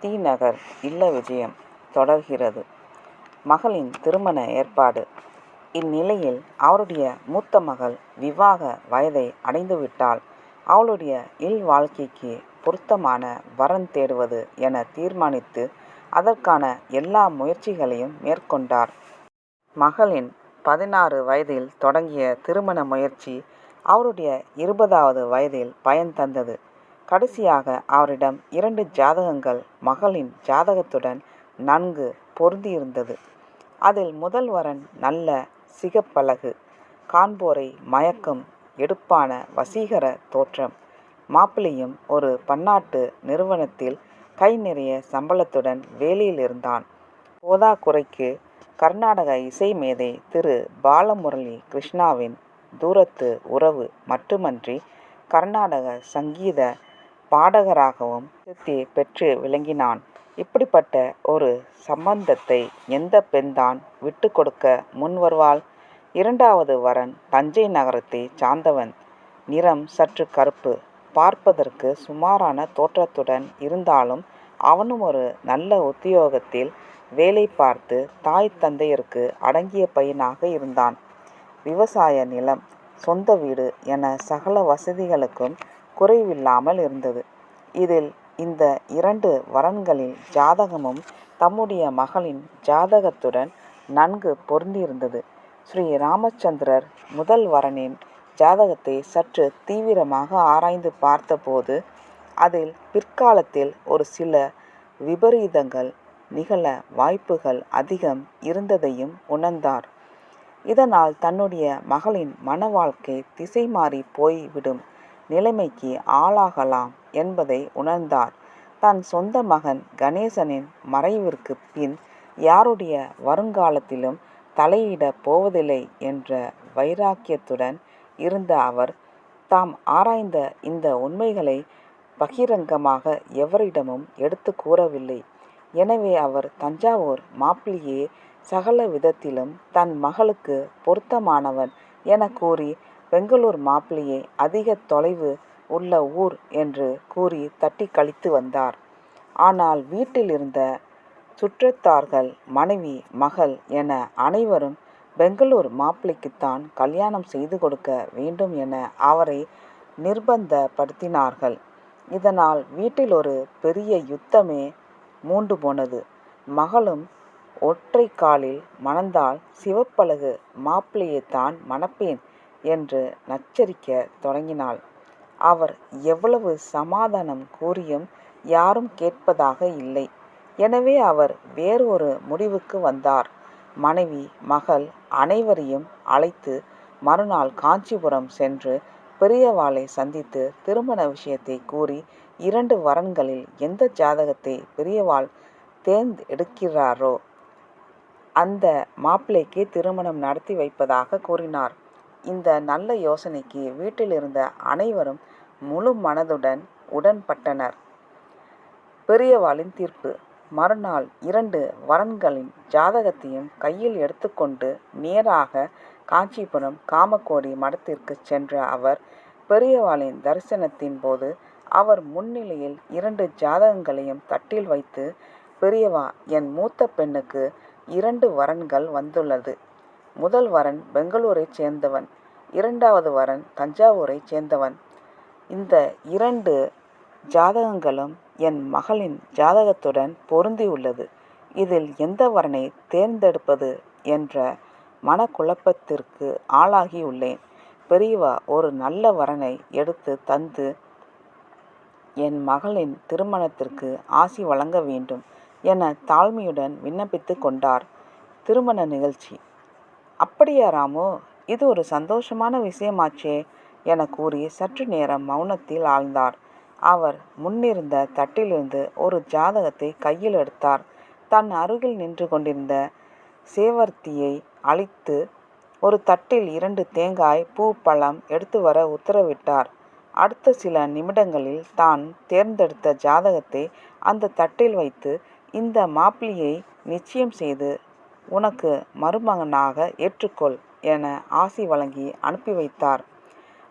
தி. நகர் இல்ல விஜயம் தொடர்கிறது. மகளின் திருமண ஏற்பாடு இந்நிலையில் அவருடைய மூத்த மகள் விவாக வயதை அடைந்துவிட்டால் அவளுடைய இல் வாழ்க்கைக்கு பொருத்தமான வரன் தேடுவது என தீர்மானித்து அதற்கான எல்லா முயற்சிகளையும் மேற்கொண்டார். மகளின் பதினாறு வயதில் தொடங்கிய திருமண முயற்சி அவருடைய இருபதாவது வயதில் பயன் தந்தது. கடைசியாக அவரிடம் இரண்டு ஜாதகங்கள் மகளின் ஜாதகத்துடன் நன்கு பொருந்தியிருந்தது. அதில் முதல் வரன் நல்ல சிகப்பழகு. காண்போரை மயக்கும் எடுப்பான வசீகர தோற்றம். மாப்பிள்ளையும் ஒரு பன்னாட்டு நிறுவனத்தில் கை நிறைய சம்பளத்துடன் வேலையில் இருந்தான். போதாக்குறைக்கு கர்நாடக இசை மேதை திரு. பாலமுரளி கிருஷ்ணாவின் தூரத்து உறவு மட்டுமன்றி கர்நாடக சங்கீத பாடகராகவும் பிரசித்தி பெற்று விளங்கினான். இப்படிப்பட்ட ஒரு சம்பந்தத்தை எந்தப் பெண்தான் விட்டுக் கொடுக்க முன் வருவாள்? இரண்டாவது வரன் தஞ்சை நகரத்தைச் சார்ந்தவன். நிறம் சற்று கறுப்பு. பார்ப்பதற்கு சுமாரான தோற்றத்துடன் இருந்தாலும் அவனும் ஒரு நல்ல உத்தியோகத்தில் வேலை பார்த்து தாய் தந்தையருக்கு அடங்கிய பையனாக இருந்தான். விவசாய நிலம் சொந்த வீடு என சகல வசதிகளுக்கும் குறைவில்லாமல் இருந்தது. இதில் இந்த இரண்டு வரன்களின் ஜாதகமும் தம்முடைய மகளின் ஜாதகத்துடன் நன்கு பொருந்தியிருந்தது. ஸ்ரீ ராமச்சந்திரர் முதல் வரனின் ஜாதகத்தை சற்று தீவிரமாக ஆராய்ந்து பார்த்த போது அதில் பிற்காலத்தில் ஒரு சில விபரீதங்கள் நிகழ வாய்ப்புகள் அதிகம் இருந்ததையும் உணர்ந்தார். இதனால் தன்னுடைய மகளின் மன வாழ்க்கை திசை மாறி போய்விடும் நிலைமைக்கு ஆளாகலாம் என்பதை உணர்ந்தார். தன் சொந்த மகன் கணேசனின் மறைவிற்குப் பின் யாருடைய வருங்காலத்திலும் தலையிடப் போவதில்லை என்ற வைராக்கியத்துடன் இருந்த அவர் தாம் ஆராய்ந்த இந்த உண்மைகளை பகிரங்கமாக எவரிடமும் எடுத்து கூறவில்லை. எனவே அவர் தஞ்சாவூர் மாப்பிள்ளையே சகல விதத்திலும் தன் மகளுக்கு பொருத்தமானவன் என கூறி பெங்களூர் மாப்பிள்ளையை அதிக தொலைவு உள்ள ஊர் என்று கூறி தட்டி கழித்து வந்தார். ஆனால் வீட்டில் இருந்த சுற்றத்தார்கள் மனைவி மகள் என அனைவரும் பெங்களூர் மாப்பிள்ளைக்குத்தான் கல்யாணம் செய்து கொடுக்க வேண்டும் என அவரை நிர்பந்தப்படுத்தினார்கள். இதனால் வீட்டில் ஒரு பெரிய யுத்தமே மூண்டு போனது. மகளும் ஒற்றை காலில் மணந்தால் சிவப்பழகு மாப்பிள்ளையைத்தான் மணப்பேன் என்று நச்சரிக்க தொடங்கினாள். அவர் எவ்வளவு சமாதானம் கூறியும் யாரும் கேட்பதாக இல்லை. எனவே அவர் வேறு ஒரு முடிவுக்கு வந்தார். மனைவி மகள் அனைவரையும் அழைத்து மறுநாள் காஞ்சிபுரம் சென்று பெரியவாளை சந்தித்து திருமண விஷயத்தை கூறி இரண்டு வரன்களில் எந்த ஜாதகத்தை பெரியவாள் தேர்ந்தெடுக்கிறாரோ அந்த மாப்பிள்ளைக்கு திருமணம் நடத்தி வைப்பதாக கூறினார். இந்த நல்ல யோசனைக்கு வீட்டில் இருந்த அனைவரும் முழு மனதுடன் உடன்பட்டனர். பெரியவாளின் தீர்ப்பு மறுநாள் இரண்டு வரன்களின் ஜாதகத்தையும் கையில் எடுத்துக்கொண்டு நேராக காஞ்சிபுரம் காமக்கோடி மடத்திற்குச் சென்ற அவர் பெரியவாளின் தரிசனத்தின் போது அவர் முன்னிலையில் இரண்டு ஜாதகங்களையும் தட்டில் வைத்து பெரியவா என் மூத்த பெண்ணுக்கு இரண்டு வரன்கள் வந்துள்ளது. முதல் வரன் பெங்களூரைச் சேர்ந்தவன். இரண்டாவது வரன் தஞ்சாவூரைச் சேர்ந்தவன். இந்த இரண்டு ஜாதகங்களும் என் மகளின் ஜாதகத்துடன் பொருந்தியுள்ளது. இதில் எந்த வரனை தேர்ந்தெடுப்பது என்ற மனக்குழப்பத்திற்கு ஆளாகியுள்ளேன். பெரியவா ஒரு நல்ல வரனை எடுத்து தந்து என் மகளின் திருமணத்திற்கு ஆசி வழங்க வேண்டும் என தாழ்மையுடன் விண்ணப்பித்துக் கொண்டார். திருமண நிகழ்ச்சி அப்படியா ராமு இது ஒரு சந்தோஷமான விஷயமாச்சே என கூறி சற்று நேரம் மௌனத்தில் ஆழ்ந்தார். அவர் முன்னிருந்த தட்டிலிருந்து ஒரு ஜாதகத்தை கையில் எடுத்தார். தன் அருகில் நின்று கொண்டிருந்த சேவர்த்தியை அழித்து ஒரு தட்டில் இரண்டு தேங்காய் பூ பழம் எடுத்து வர உத்தரவிட்டார். அடுத்த சில நிமிடங்களில் தான் தேர்ந்தெடுத்த ஜாதகத்தை அந்த தட்டில் வைத்து இந்த மாப்பிள்ளையை நிச்சயம் செய்து உனக்கு மருமகனாக ஏற்றுக்கொள் என ஆசி வழங்கி அனுப்பி வைத்தார்.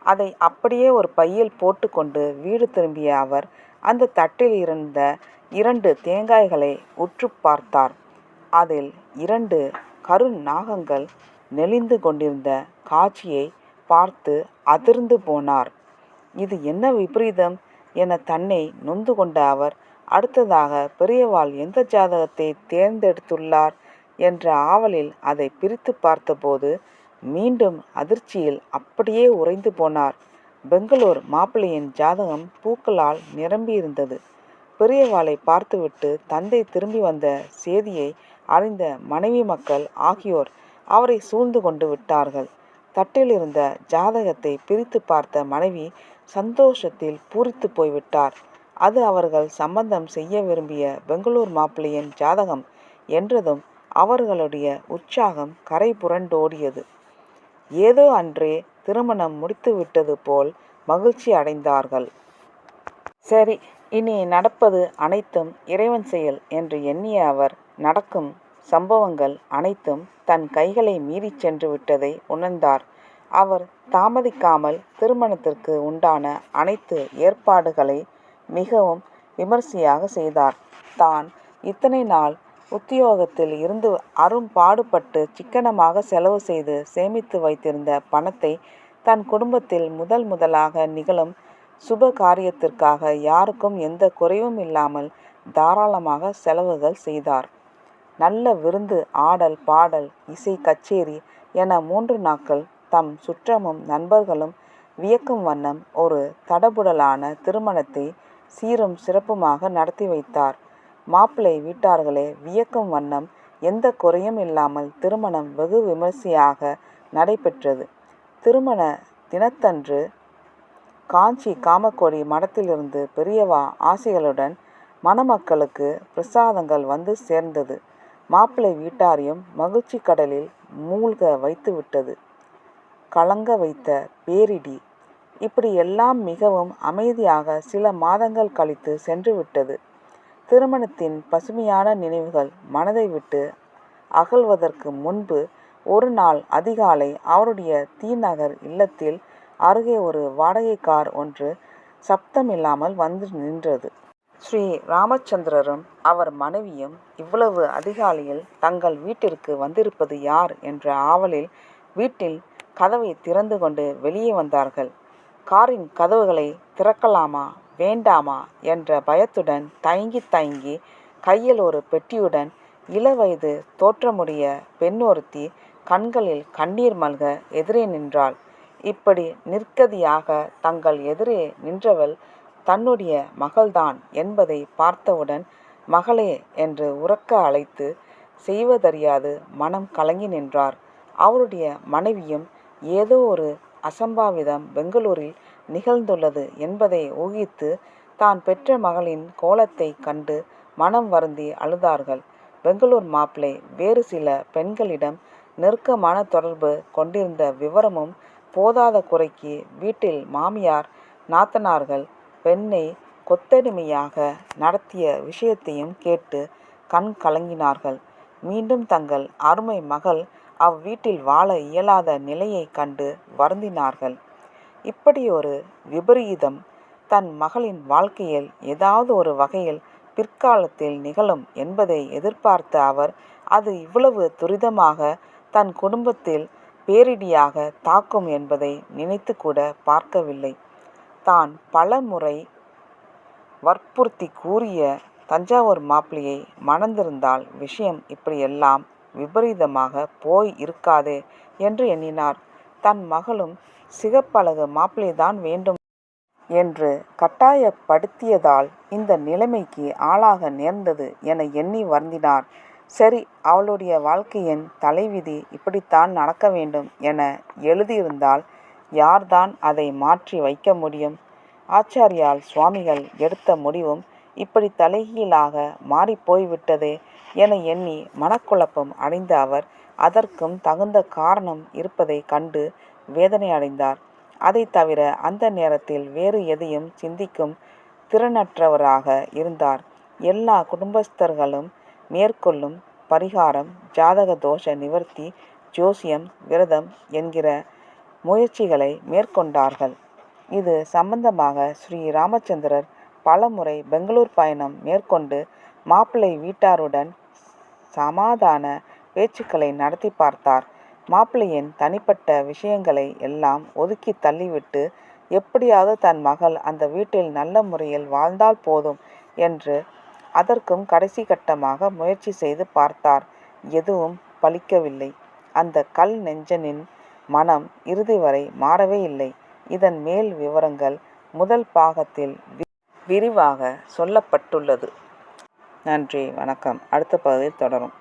அதை அப்படியே ஒரு பையில் போட்டுக்கொண்டு வீடு திரும்பிய அவர் அந்த தட்டில் இருந்த இரண்டு தேங்காய்களை உற்றுப் பார்த்தார். அதில் இரண்டு கருநாகங்கள் நெளிந்து கொண்டிருந்த காட்சியை பார்த்து அதிர்ந்து போனார். இது என்ன விபரீதம்? என தன்னை நொந்து கொண்ட அவர், அடுத்ததாக பெரியவாள் எந்த ஜாதகத்தை தேர்ந்தெடுத்துள்ளார் என்ற ஆவலில் அதை பிரித்து பார்த்தபோது, மீண்டும் அதிர்ச்சியில் அப்படியே உறைந்து போனார். பெங்களூர் மாப்பிள்ளையின் ஜாதகம் பூக்களால் நிரம்பியிருந்தது. பெரியவாளை பார்த்துவிட்டு தந்தை திரும்பி வந்த சேதியை அறிந்த மனைவி மக்கள் ஆகியோர் அவரை சூழ்ந்து கொண்டு விட்டார்கள். தட்டிலிருந்த ஜாதகத்தை பிரித்து பார்த்த மனைவி சந்தோஷத்தில் பூரித்துப் போய்விட்டார். அது அவர்கள் சம்பந்தம் செய்ய விரும்பிய பெங்களூர் மாப்பிள்ளையின் ஜாதகம் என்றதும் அவர்களுடைய உற்சாகம் கரை புரண்டோடியது. ஏதோ அன்றே திருமணம் முடித்துவிட்டது போல் மகிழ்ச்சி அடைந்தார்கள். சரி, இனி நடப்பது அனைத்தும் இறைவன் செயல் என்று எண்ணிய அவர், நடக்கும் சம்பவங்கள் அனைத்தும் தன் கைகளை மீறிச் சென்று விட்டதை உணர்ந்தார். அவர் தாமதிக்காமல் திருமணத்திற்கு உண்டான அனைத்து ஏற்பாடுகளை மிகவும் விமர்சையாக செய்தார். தான் இத்தனை நாள் உத்தியோகத்தில் இருந்து அரும்பாடுபட்டுச் சிக்கனமாக செலவு செய்து சேமித்து வைத்திருந்த பணத்தை தன் குடும்பத்தில் முதல் முதலாக நிகழும் சுப காரியத்திற்காக யாருக்கும் எந்த குறைவும் இல்லாமல் தாராளமாக செலவுகள் செய்தார். நல்ல விருந்து, ஆடல், பாடல், இசை கச்சேரி என மூன்று நாட்கள் தம் சுற்றமும் நண்பர்களும் வியக்கும் வண்ணம் ஒரு தடபுடலான திருமணத்தை சீரும் சிறப்புமாக நடத்தி வைத்தார். மாப்பிள்ளை வீட்டார்களே வியக்கும் வண்ணம் எந்த குறையும் இல்லாமல் திருமணம் வெகு விமரிசையாக நடைபெற்றது. திருமண தினத்தன்று காஞ்சி காமக்கோடி மடத்திலிருந்து பெரியவா ஆசைகளுடன் மணமக்களுக்கு பிரசாதங்கள் வந்து சேர்ந்தது. மாப்பிள்ளை வீட்டாரையும் மகிழ்ச்சி கடலில் மூழ்க வைத்துவிட்டது. கலங்க வைத்த பேரிடி. இப்படி எல்லாம் மிகவும் அமைதியாக சில மாதங்கள் கழித்து சென்றுவிட்டது. திருமணத்தின் பசுமையான நினைவுகள் மனதை விட்டு அகல்வதற்கு முன்பு ஒரு நாள் அதிகாலை அவருடைய தீநகர் இல்லத்தில் அருகே ஒரு வாடகை கார் ஒன்று சப்தமில்லாமல் வந்து நின்றது. ஸ்ரீ ராமச்சந்திரரும் அவர் மனைவியும் இவ்வளவு அதிகாலையில் தங்கள் வீட்டிற்கு வந்திருப்பது யார் என்ற ஆவலில் வீட்டில் கதவை திறந்து கொண்டு வெளியே வந்தார்கள். காரின் கதவுகளை திறக்கலாமா வேண்டாமா என்ற பயத்துடன் தயங்கித் தயங்கி, கையில் ஒரு பெட்டியுடன் இளவயது தோற்றமுடைய பெண் ஒருத்தி கண்களில் கண்ணீர் மல்க எதிரே நின்றாள். இப்படி நிற்கதியாக தங்கள் எதிரே நின்றவள் தன்னுடைய மகள்தான் என்பதை பார்த்தவுடன், மகளே என்று உறக்க அழைத்து செய்வதறியாது மனம் கலங்கி நின்றார். அவருடைய மனைவியும் ஏதோ ஒரு அசம்பாவிதம் பெங்களூரில் நிகழ்ந்துள்ளது என்பதை ஊகித்து தான் பெற்ற மகளின் கோலத்தைக் கண்டு மனம் வருந்தி அழுதார்கள். பெங்களூர் மாப்பிளை வேறு சில பெண்களிடம் நெருக்கமான தொடர்பு கொண்டிருந்த விவரமும் போதாத குறைக்கு வீட்டில் மாமியார் நாத்தனார்கள் பெண்ணை கொத்தடிமையாக நடத்திய விஷயத்தையும் கேட்டு கண் கலங்கினார்கள். மீண்டும் தங்கள் அருமை மகள் அவ்வீட்டில் வாழ இயலாத நிலையைக் கண்டு வருந்தினார்கள். இப்படியொரு விபரீதம் தன் மகளின் வாழ்க்கையில் ஏதாவது ஒரு வகையில் பிற்காலத்தில் நிகழும் என்பதை எதிர்பார்த்த அவர், அது இவ்வளவு துரிதமாக தன் குடும்பத்தில் பேரிடியாக தாக்கும் என்பதை நினைத்துக்கூட பார்க்கவில்லை. தான் பல முறை வற்புறுத்தி கூறிய தஞ்சாவூர் மாப்பிள்ளையை மணந்திருந்தால் விஷயம் இப்படியெல்லாம் விபரீதமாக போய் இருக்காதே என்று எண்ணினார். தன் மகளும் சிகப்பழகு மாப்பிள்ளைதான் வேண்டும் என்று கட்டாயப்படுத்தியதால் இந்த நிலைமைக்கு ஆளாக நேர்ந்தது என எண்ணி வருந்தினார். சரி, அவளுடைய வாழ்க்கையின் தலைவிதி இப்படித்தான் நடக்க வேண்டும் என எழுதியிருந்தால் யார்தான் அதை மாற்றி வைக்க முடியும்? ஆச்சாரியால் சுவாமிகள் எடுத்த முடிவும் இப்படி தலைகீழாக மாறிப்போய்விட்டதே என எண்ணி மனக்குழப்பம் அடைந்த அவர், அதற்கும் தகுந்த காரணம் இருப்பதை கண்டு வேதனையடைந்தார். அதை தவிர அந்த நேரத்தில் வேறு எதையும் சிந்திக்கும் திறனற்றவராக இருந்தார். எல்லா குடும்பஸ்தர்களும் மேற்கொள்ளும் பரிகாரம், ஜாதக தோஷ நிவர்த்தி, ஜோசியம், விரதம் என்கிற முயற்சிகளை மேற்கொண்டார்கள். இது சம்பந்தமாக ஸ்ரீ ராமச்சந்திரர் பலமுறை பெங்களூர் பயணம் மேற்கொண்டு மாப்பிள்ளை வீட்டாருடன் சமாதான பேச்சுக்களை நடத்தி பார்த்தார். மாப்பிள்ளையின் தனிப்பட்ட விஷயங்களை எல்லாம் ஒதுக்கித் தள்ளிவிட்டு எப்படியாவது தன் மகள் அந்த வீட்டில் நல்ல முறையில் வாழ்ந்தால் போதும் என்று அதற்கும் கடைசி கட்டமாக முயற்சி செய்து பார்த்தார். எதுவும் பலிக்கவில்லை. அந்த கல் நெஞ்சனின் மனம் இறுதி வரை மாறவே இல்லை. இதன் மேல் விவரங்கள் முதல் பாகத்தில் விரிவாக சொல்லப்பட்டுள்ளது. நன்றி வணக்கம் அடுத்த பகுதியில் தொடரும்.